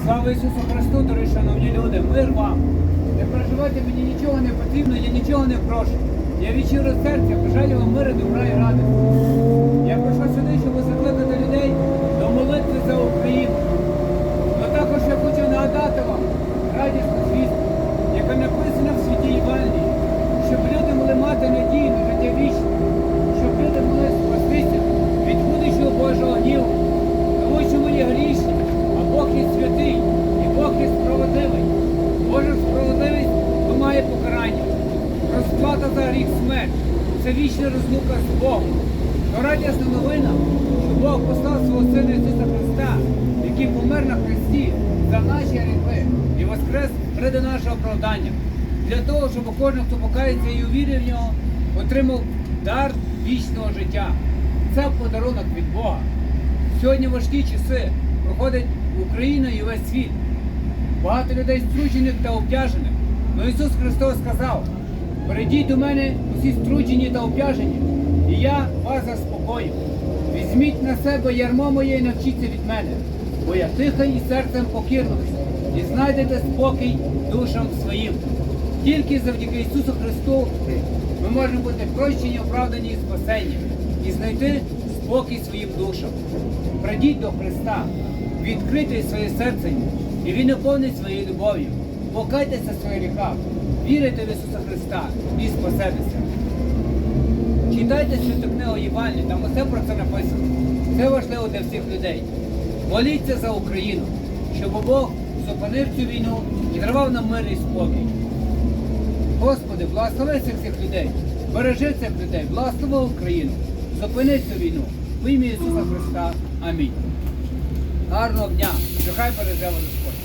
Слава Ісусу Христу, дорогі шановні люди, мир вам. Не переживайте, мені нічого не потрібно, я нічого не прошу. Я від щиро серця бажаю вам миру, добра і радості. Я прийшов сюди, щоб закликати це вічна розлука з Богом. То радісна новина, що Бог послав свого Сина Ісуса Христа, який помер на Христі за наші гріхи і воскрес ради нашого оправдання. Для того, щоб кожен, хто покається і увірив в нього, отримав дар вічного життя. Це подарунок від Бога. Сьогодні важкі часи проходить Україна і весь світ. Багато людей стручених та обтяжених. Но Ісус Христос сказав: прийдіть до мене усі стручені та обтяжені, і я вас заспокою. Візьміть на себе ярмо моє і навчіться від мене, бо я тихий і серцем покірливий, і знайдете спокій душам своїм. Тільки завдяки Ісусу Христу ми можемо бути прощені, оправдані і спасені, і знайти спокій своїм душам. Прийдіть до Христа, відкрийте своє серце, і Він наповнить своєю любов'ю. Покайтеся своїх гріхах, вірите в Ісуса Христа і спасетеся. Читайте святу книгу Євангелії, там усе про це написано. Це важливо для всіх людей. Моліться за Україну, щоб Бог зупинив цю війну і дарував нам мир і спокій. Господи, благослови цих людей, бережи цих людей, благослови Україну, зупини цю війну. В ім'я Ісуса Христа. Амінь. Гарного дня. Нехай береже.